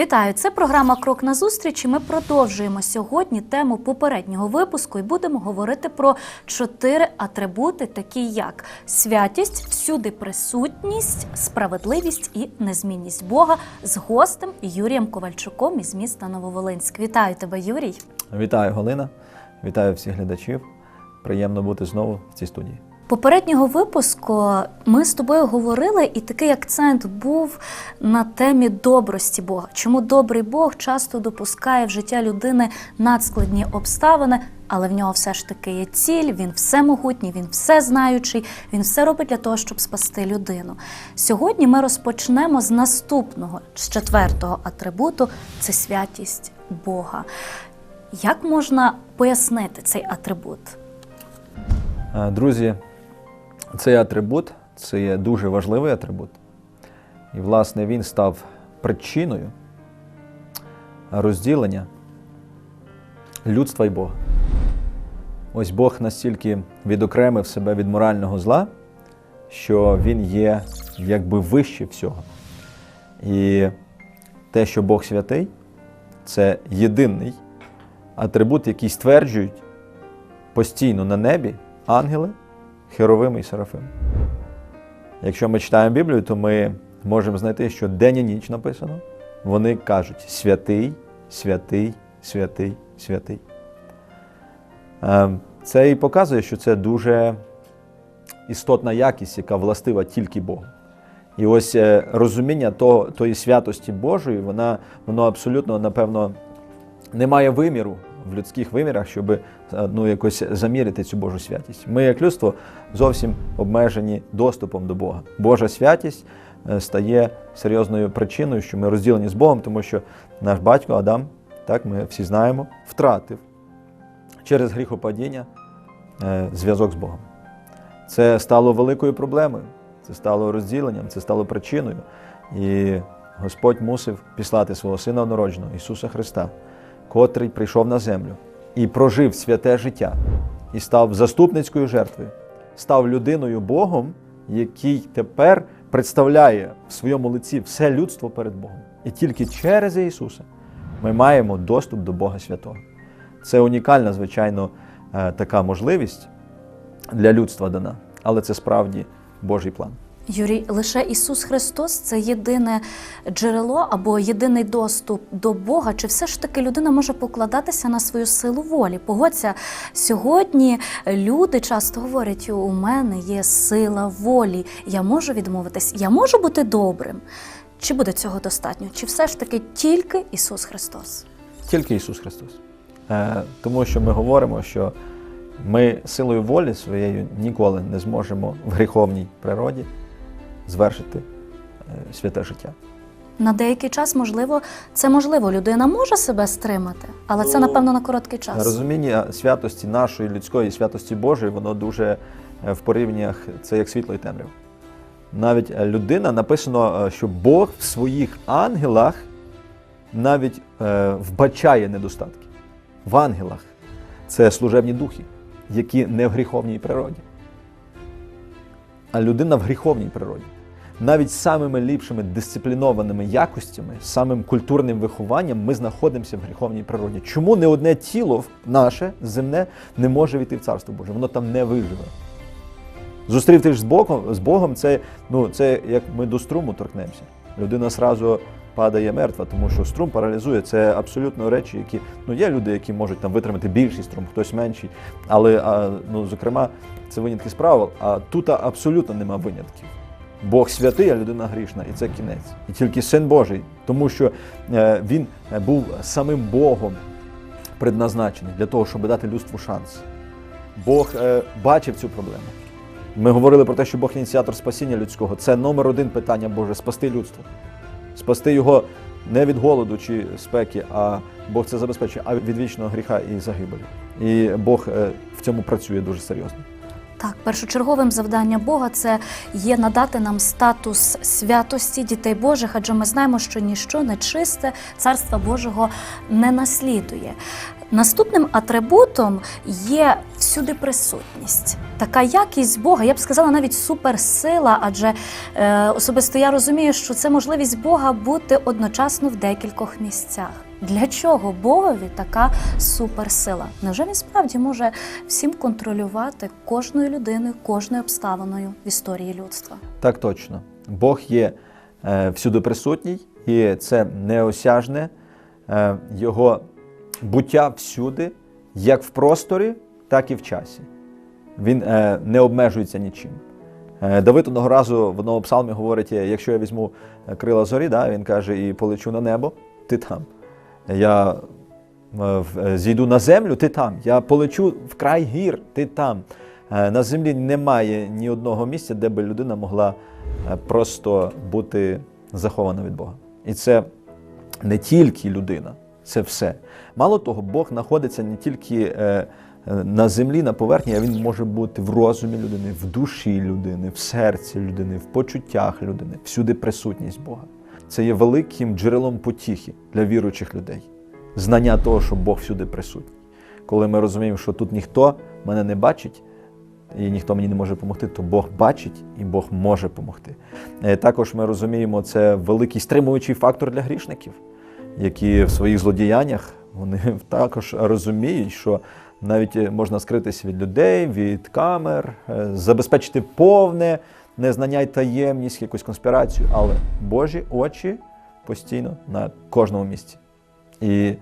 Вітаю! Це програма Крок на зустріч. і Ми продовжуємо сьогодні тему попереднього випуску і будемо говорити про чотири атрибути, такі як святість, всюди присутність, справедливість і незмінність Бога з гостем Юрієм Ковальчуком із міста Нововолинськ. Вітаю тебе, Юрій! Вітаю, Галина. Вітаю всіх глядачів. Приємно бути знову в цій студії. Попереднього випуску ми з тобою говорили, і такий акцент був на темі добрості Бога. Чому добрий Бог часто допускає в життя людини надскладні обставини, але в нього все ж таки є ціль, він всемогутній, він все знаючий, він все робить для того, щоб спасти людину. Сьогодні ми розпочнемо з наступного, з четвертого атрибуту це святість Бога. Як можна пояснити цей атрибут? Е, Друзі, цей атрибут це є дуже важливий атрибут. І, власне, він став причиною розділення людства і Бога. Ось Бог настільки відокремив себе від морального зла, що він є якби вище всього. І те, що Бог святий, це єдиний атрибут, який стверджують постійно на небі ангели, херовими і серафими. Якщо ми читаємо Біблію, то ми можемо знайти, що день і ніч написано. Вони кажуть святий, святий, святий, святий. Е, Це і показує, що це дуже істотна якість, яка властива тільки Богу. І ось е, розуміння того, тої святості Божої, вона, воно абсолютно, напевно, не має виміру в людських вимірах, щоб ну, якось замірити цю Божу святість. Ми, як людство, зовсім обмежені доступом до Бога. Божа святість е, стає серйозною причиною, що ми розділені з Богом, тому що наш батько Адам, так ми всі знаємо, втратив через гріхопадіння е, зв'язок з Богом. Це стало великою проблемою, це стало розділенням, це стало причиною. І Господь мусив післати свого Сина однородженого Ісуса Христа, котрий прийшов на землю і прожив святе життя, і став заступницькою жертвою, став людиною Богом, який тепер представляє в своєму лиці все людство перед Богом. І тільки через Ісуса ми маємо доступ до Бога Святого. Це унікальна, звичайно, е, така можливість для людства дана, але це справді Божий план. Юрій, лише Ісус Христос це єдине джерело або єдиний доступ до Бога. Чи все ж таки людина може покладатися на свою силу волі? Погодься, сьогодні люди часто говорять: у мене є сила волі, я можу відмовитись, я можу бути добрим. Чи буде цього достатньо? Чи все ж таки тільки Ісус Христос? Тільки Ісус Христос. Е, Тому що ми говоримо, що ми силою волі своєю ніколи не зможемо в гріховній природі звершити е, святе життя. На деякий час, можливо, це можливо. Людина може себе стримати, але це Ну, напевно на короткий час. Розуміння святості нашої людської святості Божої, воно дуже е, в порівняннях це як світло і темрява. Навіть е, людина написано, що Бог в своїх ангелах навіть вбачає недостатки. В ангелах це служебні духи, які не в гріховній природі. А людина в гріховній природі. Навіть самими ліпшими дисциплінованими якостями, самим культурним вихованням ми знаходимося в гріховній природі. Чому не одне тіло наше земне не може війти в Царство Боже? Воно там не виживе. Зустрітись з Богом, з Богом це, ну, це як ми до струму торкнемося. Людина сразу падає мертва, тому що струм паралізує. Це абсолютно речі, які ну є люди, які можуть там витримати більший струм, хтось менший. Але а, ну, зокрема, це винятки з правил. А тут абсолютно нема винятків. Бог святий, а людина грішна, і це кінець. І тільки син Божий, тому що е, він був самим Богом предназначений для того, щоб дати людству шанс. Бог е, бачив цю проблему. Ми говорили про те, що Бог ініціатор спасіння людського. Це номер один питання Боже спасти людство. Спасти його не від голоду чи спеки, а Бог це забезпечує, а від вічного гріха і загибелі. І Бог е, в цьому працює дуже серйозно. Так, першочерговим завданням Бога це є надати нам статус святості дітей Божих, адже ми знаємо, що ніщо нечисте царства Божого не наслідує. Наступним атрибутом є всюди присутність. Така якість Бога, я б сказала, навіть суперсила, адже е, особисто я розумію, що це можливість Бога бути одночасно в декількох місцях. Для чого Богові така суперсила? Невже він справді може всім контролювати кожною людиною, кожною обставиною в історії людства? Так точно. Бог є е, всюди присутній, і це неосяжне е, його буття всюди, як в просторі, так і в часі. Він е, не обмежується нічим. Е, Давид одного разу в одному псалмі говорить: якщо я візьму е, крила зорі, да, він каже, і полечу на небо, ти там. Я е, е, зійду на землю, ти там. Я полечу в край гір, ти там. Е, На землі немає ні одного місця, де би людина могла просто бути захована від Бога. І це не тільки людина, це все. Мало того, Бог знаходиться не тільки на землі, на поверхні, а він може бути в розумі людини, в душі людини, в серці людини, в почуттях людини, всюди присутність Бога. Це є великим джерелом потіхи для віруючих людей. Знання того, що Бог всюди присутній. Коли ми розуміємо, що тут ніхто мене не бачить, і ніхто мені не може допомогти, то Бог бачить і Бог може допомогти. Е, Також ми розуміємо, це великий стримуючий фактор для грішників, які в своїх злодіяннях вони також розуміють, що навіть е, можна скритися від людей, від камер, е, забезпечити повне незнання й таємність, якусь конспірацію, але Божі очі постійно на кожному місці. І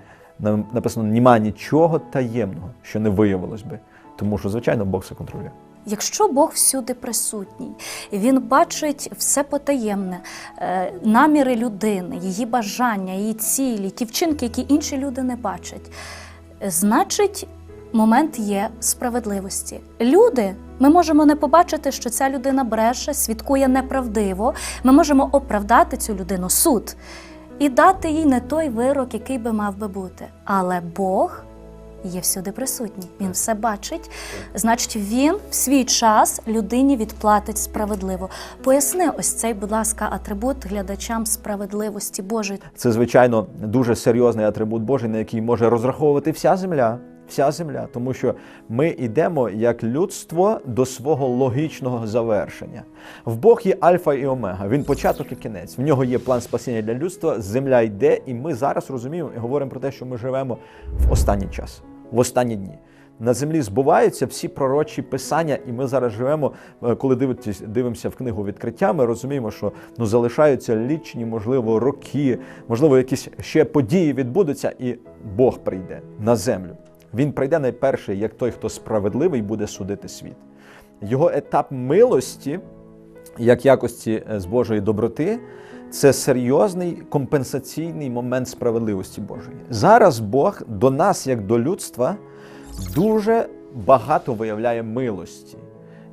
написано, нема нічого таємного, що не виявилось би. Тому що, звичайно, Бог все контролює. Якщо Бог всюди присутній, він бачить все потаємне, е, наміри людини, її бажання, її цілі, ті вчинки, які інші люди не бачать, е, значить, момент є справедливості. Люди. Ми можемо не побачити, що ця людина бреше, свідкує неправдиво. Ми можемо оправдати цю людину суд і дати їй не той вирок, який би мав би бути. Але Бог є всюди присутній. Він все бачить. Значить, він в свій час людині відплатить справедливо. Поясни ось цей, будь ласка, атрибут глядачам справедливості Божої. Це, звичайно, дуже серйозний атрибут Божий, на який може розраховувати вся земля. Вся земля, тому що ми йдемо як людство до свого логічного завершення. В Бог є альфа і омега. Він початок і кінець. В нього є план спасіння для людства. Земля йде, і ми зараз розуміємо і говоримо про те, що ми живемо в останній час, в останні дні. На землі збуваються всі пророчі писання, і ми зараз живемо, е, коли дивитесь- дивимося в книгу відкриття, ми розуміємо, що ну залишаються лічні, можливо, роки, можливо, якісь ще події відбудуться, і Бог прийде на землю. Він прийде найперше, як той, хто справедливий буде судити світ. Його етап милості, як якості е, з Божої доброти, це серйозний компенсаційний момент справедливості Божої. Зараз Бог до нас, як до людства, дуже багато виявляє милості.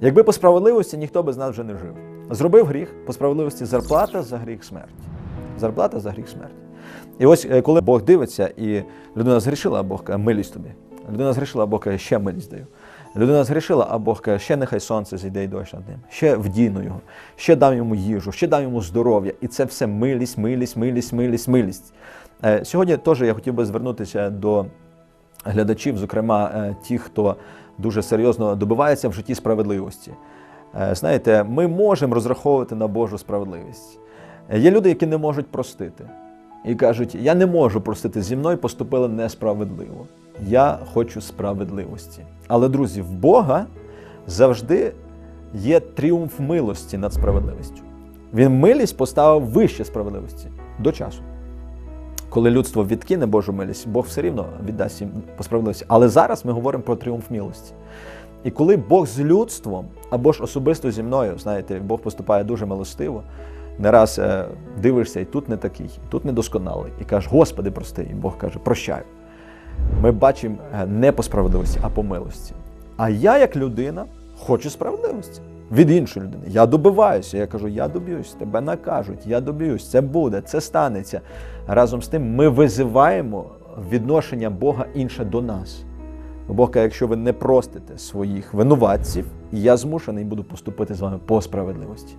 Якби по справедливості ніхто би з нас вже не жив. Зробив гріх, по справедливості зарплата за гріх смерті. Зарплата за гріх смерті. І ось е, коли Бог дивиться, і людина згрішила, а Бог каже, милість тобі. Людина згрішила, а Бог каже, ще милість даю. Людина згрішила, а Бог каже, ще нехай сонце зійде і дощ над ним, ще вдіну його, ще дам йому їжу, ще дам йому здоров'я. І це все милість, милість, милість, милість, милість. Е, Сьогодні теж я хотів би звернутися до глядачів, зокрема е, ті, хто дуже серйозно добивається в житті справедливості. Знаєте, ми можемо розраховувати на Божу справедливість. Є люди, які не можуть простити. І кажуть, я не можу простити зі мною поступили несправедливо. Я хочу справедливості. Але, друзі, в Бога завжди є тріумф милості над справедливістю. Він милість поставив вище справедливості до часу. Коли людство відкине Божу милість, Бог все рівно віддасть їм по справедливості. Але зараз ми говоримо про тріумф милості. І коли Бог з людством, або ж особисто зі мною, знаєте, Бог поступає дуже милостиво, не раз е, дивишся, і тут не такий, і тут недосконалий, і кажеш, Господи, прости, і Бог каже, прощаю. Ми бачимо е, не по справедливості, а по милості. А я, як людина, хочу справедливості від іншої людини. Я добиваюся. Я кажу, я доб'юсь, тебе накажуть, я доб'юсь, це буде, це станеться. Разом з тим, ми визиваємо відношення Бога інше до нас. Бо Бог каже, якщо ви не простите своїх винуватців, я змушений буду поступити з вами по справедливості.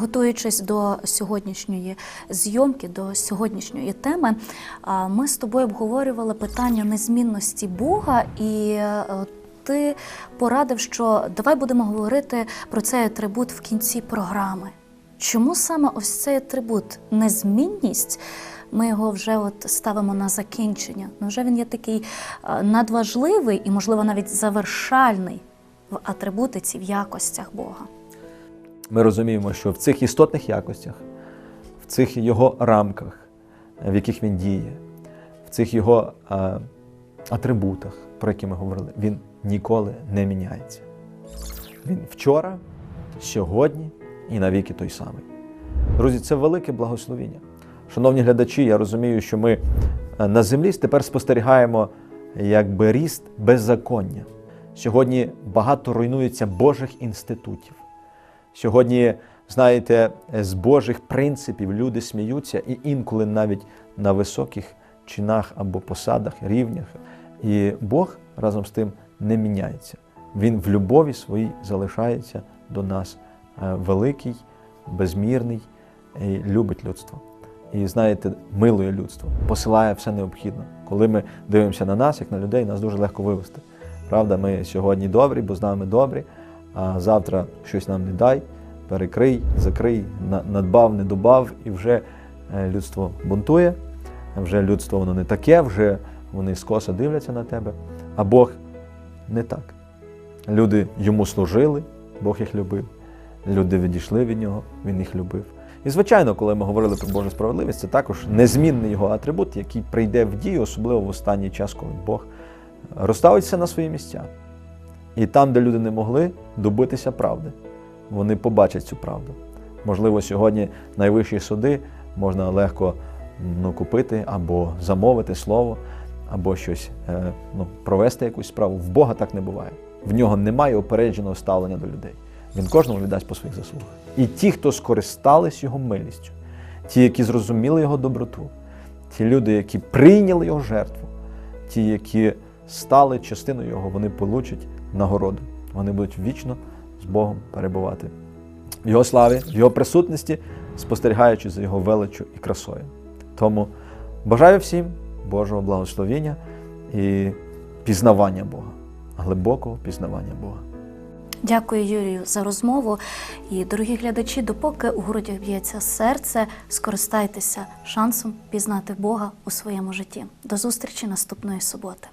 Готуючись до сьогоднішньої зйомки, до сьогоднішньої теми, ми з тобою обговорювали питання незмінності Бога, і е, ти порадив, що давай будемо говорити про цей атрибут в кінці програми. Чому саме ось цей атрибут незмінність? Ми його вже от ставимо на закінчення. Невже він є такий е, надважливий і, можливо, навіть завершальний в атрибутиці, в якостях Бога? Ми розуміємо, що в цих істотних якостях, в цих його рамках, в яких він діє, в цих його атрибутах, про які ми говорили, він ніколи не міняється. Він вчора, сьогодні і навіки той самий. Друзі, це велике благословіння. Шановні глядачі, я розумію, що ми на землі тепер спостерігаємо якби ріст беззаконня. Сьогодні багато руйнується Божих інститутів. Сьогодні, знаєте, з Божих принципів люди сміються і інколи навіть на високих чинах або посадах, рівнях. І Бог разом з тим не міняється. Він в любові своїй залишається до нас е, великий, безмірний і любить людство. І знаєте, милує людство, посилає все необхідне. Коли ми дивимося на нас, як на людей, нас дуже легко вивести. Правда, ми сьогодні добрі, бо з нами добрі, а завтра щось нам не дай, перекрий, закрий, надбав, не добав, і вже е, людство бунтує, вже людство воно не таке, вже вони скоса дивляться на тебе, а Бог не так. Люди йому служили, Бог їх любив. Люди відійшли від нього, він їх любив. І звичайно, коли ми говорили про Божу справедливість, це також незмінний його атрибут, який прийде в дію, особливо в останній час, коли Бог розставить все на свої місця. І там, де люди не могли добитися правди, вони побачать цю правду. Можливо, сьогодні найвищі суди можна легко ну, купити або замовити слово, або щось е, ну, провести якусь справу. В Бога так не буває. В нього немає опередженого ставлення до людей. Він кожному віддасть по своїх заслугах. І ті, хто скористались його милістю, ті, які зрозуміли його доброту, ті люди, які прийняли його жертву, ті, які стали частиною його, вони получать нагороду. Вони будуть вічно з Богом перебувати в його славі, в його присутності, спостерігаючи за його величчю і красою. Тому бажаю всім Божого благословення і пізнавання Бога, глибокого пізнавання Бога. Дякую, Юрію, за розмову. І, дорогі глядачі, допоки у грудях б'ється серце, скористайтеся шансом пізнати Бога у своєму житті. До зустрічі наступної суботи.